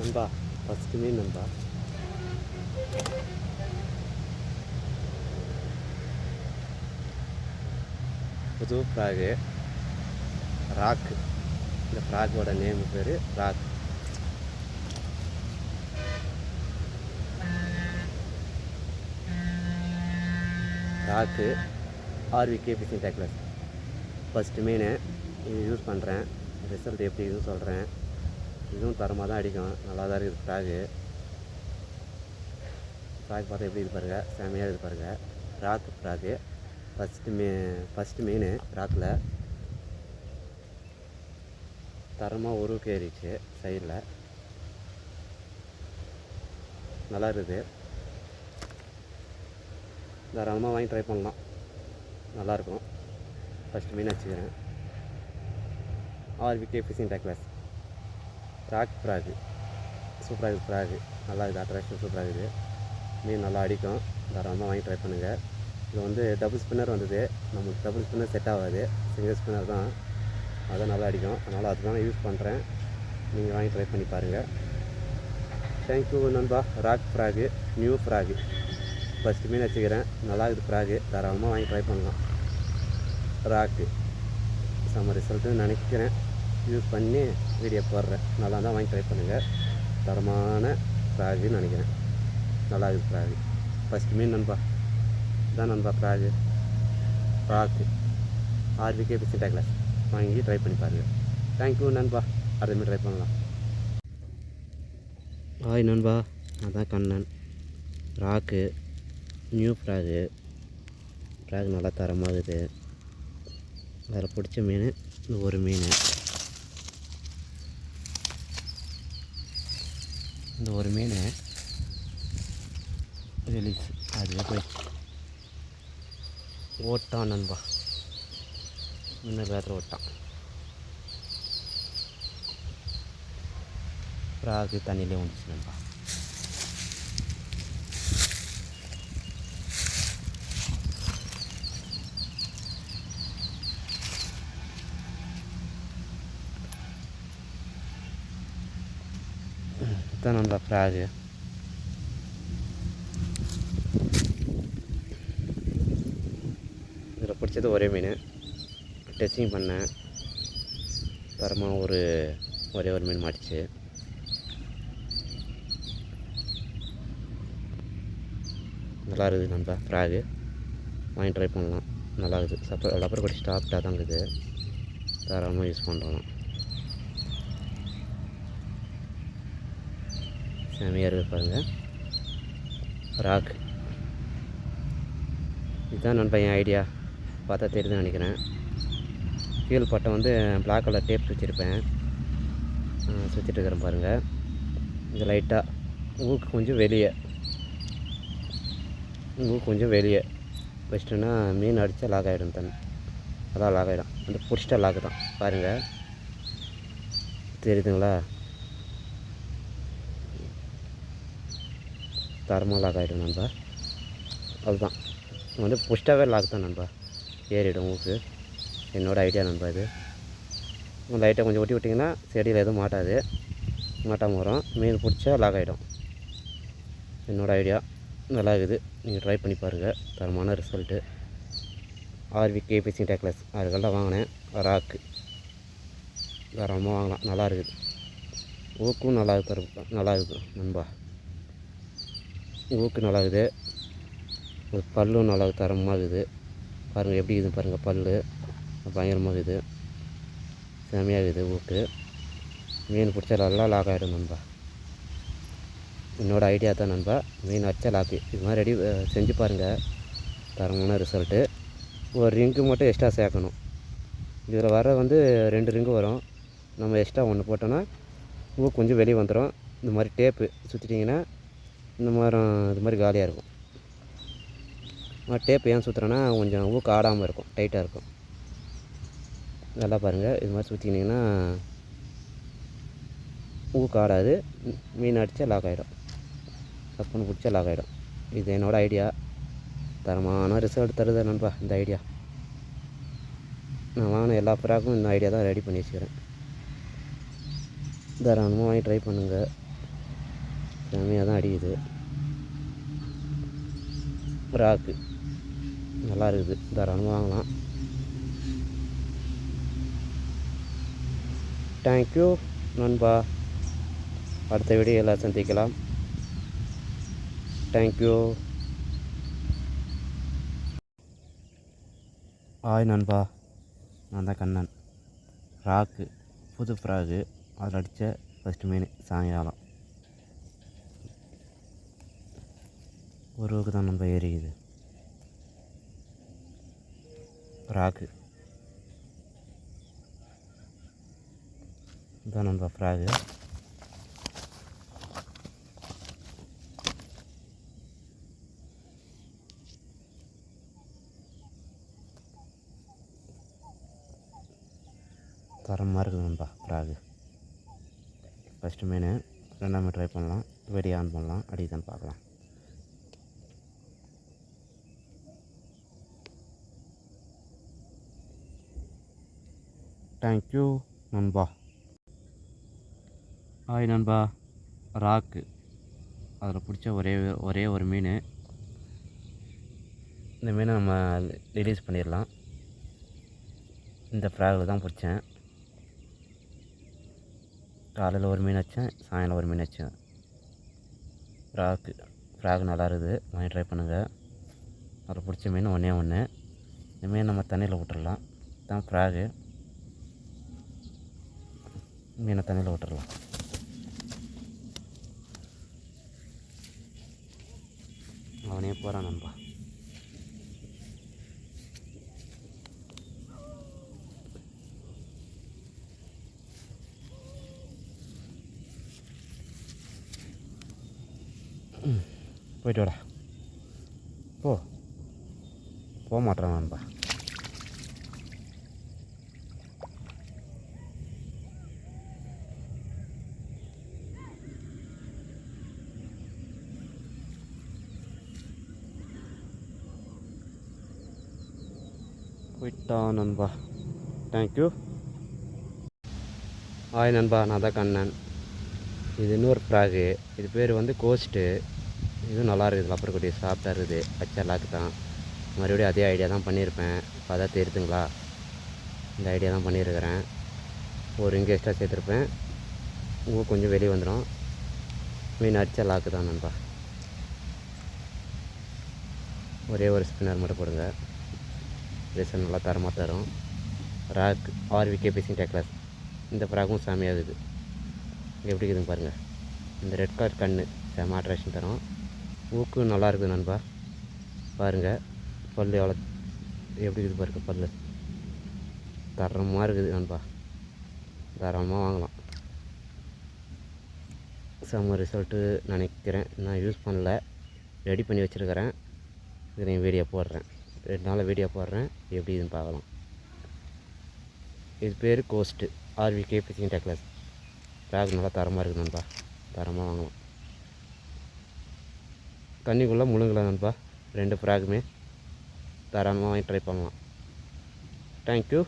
நண்பா ஃபஸ்ட்டு மீன் நண்பா புது ஃப்ராகு ராக்கு இந்த ஃப்ராகோட நேம் பேர் rock rock RV KBC tackles first மீன் இது யூஸ் பண்ணுறேன் ரிசல்ட் எப்படி இதுன்னு சொல்கிறேன் இதுவும் தரமாக தான் அடிக்கும். நல்லா தான் இருக்குது ஃப்ராகு ஃப்ராக் பார்த்தா எப்படி இது பாருங்க? செமையாக இது பாருங்க. ராக் ஃப்ராகு ஃபஸ்ட்டு மீ ஃபஸ்ட்டு மீன் ராக்கில் தரமாக உருவுக்கு ஏறிச்சு சைடில் நல்லா இருக்குது. தாராளமாக வாங்கி ட்ரை பண்ணலாம். நல்லாயிருக்கும் ஃபஸ்ட்டு மீன் வச்சுக்கிறேன். RVK fishing tackles rock frog சூப்பராக இருக்குது ஃப்ராகு நல்லா இருக்குது. அட்ராக்ஷன் சூப்பராக இருக்குது மீன் நல்லா அடிக்கும். தாராளமாக வாங்கி ட்ரை பண்ணுங்கள் இது வந்து டபுள் ஸ்பின்னர் வந்தது. நமக்கு டபுள் ஸ்பின்னர் செட் ஆகாது. சிங்கிள் ஸ்பின்னர் தான். அதான் நல்லா அடிக்கும். அதனால் அதுதான் நான் யூஸ் பண்ணுறேன் நீங்கள் வாங்கி ட்ரை பண்ணி பாருங்கள் தேங்க்யூ நண்பா. Rock frog new frog first மீன் வச்சுக்கிறேன். நல்லா இருக்குது ஃப்ராகு தாராளமாக வாங்கி ட்ரை பண்ணலாம். ராக்கு செம்ம ரிசல்ட்டுன்னு நினைக்கிறேன். யூஸ் பண்ணி வீடியோ போடுறேன். நல்லா தான் வாங்கி ட்ரை பண்ணுங்கள் தரமான ஃப்ராகுன்னு நினைக்கிறேன். நல்லா இருக்குது ஃப்ராகு ஃபஸ்ட் மீன் நண்பா. இதான் நண்பா ஃப்ராகு ஃப்ராக்கு ஆர்பிகே பிச்சு டேக்லஸ் வாங்கி ட்ரை பண்ணி பாருங்கள் தேங்க்யூ நண்பா. அடுத்த மீன் ட்ரை பண்ணலாம். ஹாய் நண்பா. அதான் கண்ணன். ராக்கு நியூ ஃப்ராகு ஃப்ராக் நல்லா தரமாகுது அதில் பிடிச்ச மீன் இந்த ஒரு மீன். இந்த ஒரு மீன். ரிலீஸ் அதுவே போய். ஓட்டான் நண்பா. இன்னும் வேறு ஓட்டான் ப்ராகு தண்ணியிலே வந்துச்சு நண்பா. இதான் நண்பா ஃப்ராகு இதில் பிடிச்சது ஒரே மீன் டெஸ்டிங் பண்ணேன் தரமாக ஒரு ஒரே ஒரு மீன் மாட்டிச்சு நல்லா இருக்குது நண்பா ஃப்ராகு வாங்கி ட்ரை பண்ணலாம் நல்லா இருக்குது சப்பர் லப்பர் கொடி ஸ்டாப்டாக தான் இருக்குது தாராளமாக யூஸ் பண்ணுறோம் செமையாக இருக்குது பாருங்கள் ராக் இதுதான் நண்பா என் ஐடியா பார்த்தா தெரியுதுன்னு நினைக்கிறேன். ஃபியூல் பட்டம் வந்து பிளாக் கலர் டேப் சுற்றிருப்பேன் சுற்றிட்டு இருக்கிறேன் பாருங்கள் இது லைட்டாக ஊக்கு கொஞ்சம் வெளியே. ஊக்கு கொஞ்சம் வெளியே. வச்சிட்டோன்னா மீன் அடித்தா லாக் ஆகிடும் தண்ணி அதான் லாக் ஆகிடும் அந்த பிடிச்சிட்டா லாக் தான். பாருங்கள் தெரியுதுங்களா? தரமாக லாக் ஆகிடும் நண்பா. அதுதான். வந்து புஷ்டாகவே லாக் தான் நண்பா. ஏறிடும் ஊக்கு. என்னோடய ஐடியா நண்பா இது. லைட்டை கொஞ்சம் ஒட்டி விட்டிங்கன்னா செடியில் எதுவும் மாட்டாது. மாட்டாமல் வரும். மீன் பிடிச்சா லாக் ஆகிடும் என்னோடய ஐடியா நல்லா இருக்குது. நீங்கள் ட்ரை பண்ணி பாருங்கள் தரமான ரிசல்ட்டு ஆர்வி கேபிசி டேக்லஸ் அதுக்கெல்லாம் வாங்கினேன். ராக்கு. தரமாக வாங்கலாம். நல்லா இருக்குது. ஊக்கும் நல்லா இருக்கு நல்லா இருக்குது நண்பா. ஊக்கு நல்லா இருக்குது ஒரு பல்லும் நல்லா தரமாக இருக்குது பாருங்கள் எப்படி இருக்குது பாருங்கள் பல் பயங்கரமாக இருக்குது. செமையாக இருக்குது ஊக்கு. மீன் பிடிச்சா நல்லா லாக் ஆகிடும் நண்பா. என்னோடய ஐடியா தான் நண்பா. மீன் அச்சா லாக்கு இது மாதிரி ரெடி செஞ்சு பாருங்கள் தரமான ரிசல்ட்டு ஒரு ரிங்கு மட்டும் எக்ஸ்ட்ரா சேர்க்கணும். இதில் வர வந்து ரெண்டு ரிங்கு வரும். நம்ம எக்ஸ்ட்ரா ஒன்று போட்டோன்னா ஊ கொஞ்சம் வெளியே வந்துடும் இந்த மாதிரி டேப்பு சுற்றிட்டிங்கன்னா இந்த மாதிரி இது மாதிரி காலியாக இருக்கும். டேப் ஏன் சுற்றுறேன்னா கொஞ்சம் ஊக்க ஆடாமல் இருக்கும் டைட்டாக இருக்கும். நல்லா பாருங்கள் இது மாதிரி சுற்றினீங்கன்னா ஊக்கு ஆடாது மீன் அடித்தா லாக் ஆகிடும் தப்புன்னு பிடிச்சா லாக் ஆகிடும் இது என்னோடய ஐடியா தரமான ரிசல்ட் தருது நண்பா இந்த ஐடியா நான் வாங்கின எல்லா ப்ராக்கும் இந்த ஐடியா தான் ரெடி பண்ணி வச்சுக்கிறேன். தாராளமாக வாங்கி ட்ரை பண்ணுங்கள் செம்மையாக தான் அடிக்குது. ராக்கு நல்லா இருக்குது. தாராளமாக வாங்கலாம். தேங்க்யூ நண்பா. அடுத்த வீடியோவில் சந்திக்கலாம். தேங்க்யூ ஆய் நண்பா. நான் தான் கண்ணன். ராக்கு புது ஃப்ராகு அதில் அடித்த ஃபஸ்ட்டு மீன் சாயங்காலம். உருவுக்கு தான் நம்ம எரியுது ஃப்ராக்கு. இதான் நம்ம ஃப்ராகு தரமாக இருக்குது நண்பா ஃப்ராகு ஃபஸ்ட்டு மீன் ரெண்டாம் மீன் ட்ரை பண்ணலாம். வெடி ஆன் பண்ணலாம். அடிதான் பார்க்கலாம். தேங்க்யூ நண்பா. ஹாய் நண்பா. ராக்கு அதில் பிடிச்ச ஒரே ஒரே ஒரு மீன். இந்த மீனை நம்ம ரிலீஸ் பண்ணிடலாம் இந்த ஃப்ராகில் தான் பிடிச்சேன். காலையில் ஒரு மீன் வச்சேன் சாயங்காலம் ஒரு மீன் வச்சேன். ஃப்ராக்கு ஃப்ராக் நல்லா இருக்குது. வாங்கி ட்ரை பண்ணுங்கள் அதில் பிடிச்ச மீன் ஒன்றே ஒன்று இந்த மீன் நம்ம தண்ணியில் விட்டுறலாம் தான் ஃப்ராகு மீனை தண்ணியில் விட்டுடலாம் அவனே போகிறான் நண்பா. போயிட்டு வாடா. போ. போக மாட்டேறான் நண்பா. போயிட்டான் நண்பா. தேங்க்யூ ஹாய் நண்பா நான் தான் கண்ணன். இது இன்னொரு ஃப்ராகு இது பேர் வந்து கோஸ்ட்டு இதுவும் நல்லா இருக்குது அப்புறம் குட்டி சாஃப்டாக இருக்குது. பச்சை லாக்கு தான். மறுபடியும் அதே ஐடியா தான் பண்ணியிருப்பேன். இப்போ அதான் தெரியுதுங்களா இந்த ஐடியா தான் பண்ணியிருக்கிறேன். ஒரு இங்கே எக்ஸ்ட்ரா சேர்த்துருப்பேன். ஊ கொஞ்சம் வெளியே வந்துடும் மீன் அடித்த லாக்கு தான் நண்பா. ஒரே ஒரு ஸ்பின்னர் மட்டும் போடுங்க. ரிசல்ட் நல்லா தரமாக தரும். ராக் ஆர்விகே பிசிங் டேக்லாஸ் இந்த ஃப்ராகும் இருக்குது. எப்படி இருக்குதுங்க பாருங்கள் இந்த ரெட் கலர் கண்ணு செம அட்ராக்ஷன் தரும். ஊக்கு நல்லா இருக்குது நண்பா. பாருங்கள் பல் எவ்வளோ எப்படி இருக்குது பாருங்க பல் தரமாக இருக்குது நண்பா. தாராளமாக வாங்கலாம். செம்ம ரிசல்ட்டு நினைக்கிறேன். நான் யூஸ் பண்ணல. ரெடி பண்ணி வச்சுருக்கிறேன். இதையும் வீடியோ போடுறேன். ரெண்டு நாளில் வீடியோ போடுறேன். எப்படி இதுன்னு பார்க்கலாம். இது பேர் ghost RVK fishing tackles bag நல்லா தரமாக இருக்குது நண்பா. தரமாக வாங்கலாம். தண்ணிக்குள்ளே முழுங்கலாம் நண்பா. ரெண்டு ஃப்ராகுமே தாராளமாக வாங்கி ட்ரை பண்ணலாம். தேங்க்யூ